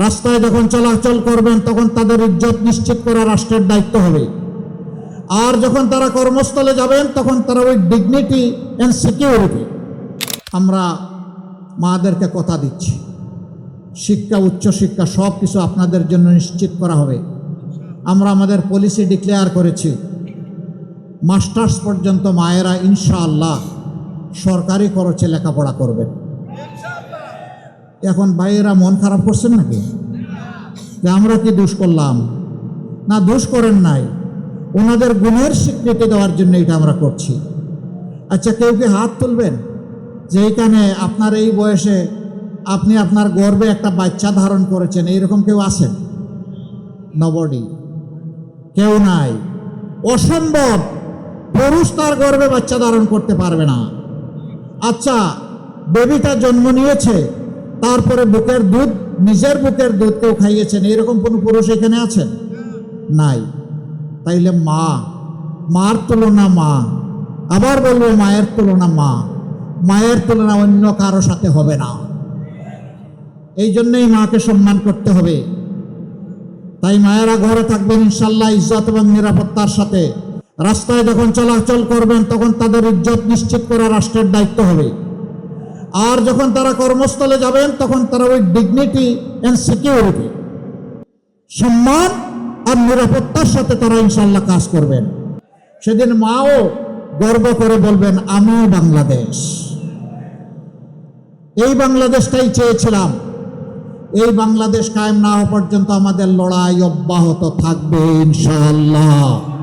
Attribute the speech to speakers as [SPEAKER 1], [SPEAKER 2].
[SPEAKER 1] রাস্তায় যখন চলাচল করবেন, তখন তাদের ইজ্জত নিশ্চিত করা রাষ্ট্রের দায়িত্ব হবে। আর যখন তারা কর্মস্থলে যাবেন, তখন তারা ওই ডিগনিটি অ্যান্ড সিকিউরিটি আমরা মাদেরকে কথা দিচ্ছি। শিক্ষা উচ্চশিক্ষা সব কিছু আপনাদের জন্য নিশ্চিত করা হবে। আমরা আমাদের পলিসি ডিক্লেয়ার করেছি। মাস্টার্স পর্যন্ত মায়েরা ইনশাআল্লাহ সরকারি খরচে লেখাপড়া করবেন। এখন ভাইয়েরা মন খারাপ করছেন নাকি? যে আমরা কি দোষ করলাম? না, দোষ করেন নাই। ওনাদের গুণের স্বীকৃতি দেওয়ার জন্য এটা আমরা করছি। আচ্ছা কেউ কি হাত তুলবেন? যে এইখানে আপনার এই বয়সে আপনি আপনার গর্বে একটা বাচ্চা ধারণ করেছেন এইরকম কেউ আছেন? নবডি কেউ নাই। অসম্ভব! পুরুষ তার গর্বে বাচ্চা ধারণ করতে পারবে না। আচ্ছা বেবিটা জন্ম নিয়েছে। তারপরে বুকের দুধ, নিজের বুকের দুধ কেউ খাইয়েছেন। এরকম কোনো পুরুষ এখানে আছেন? নাই। তাইলে মা, মার তুলনা মা। আবার বলব মায়ের তুলনা মা। মায়ের তুলনা অন্য কারও সাথে হবে না। এই জন্যই মাকে সম্মান করতে হবে। তাই মায়েরা ঘরে থাকবেন, ইনশাল্লাহ ইজ্জত এবং নিরাপত্তার সাথে। রাস্তায় যখন চলাচল করবেন, তখন তাদের ইজ্জত নিশ্চিত করা রাষ্ট্রের দায়িত্ব হবে। আর যখন তারা কর্মস্থলে যাবেন, তখন তারা ওই ডিগনিটি অ্যান্ড সিকিউরিটি সম্মান আর নিরাপত্তার সাথে তারা ইনশাল্লাহ কাজ করবেন। সেদিন মাও গর্ব করে বলবেন আমিও বাংলাদেশ। এই বাংলাদেশটাই চেয়েছিলাম। এই বাংলাদেশ কায়েম না হওয়া পর্যন্ত আমাদের লড়াই অব্যাহত থাকবে ইনশাআল্লাহ।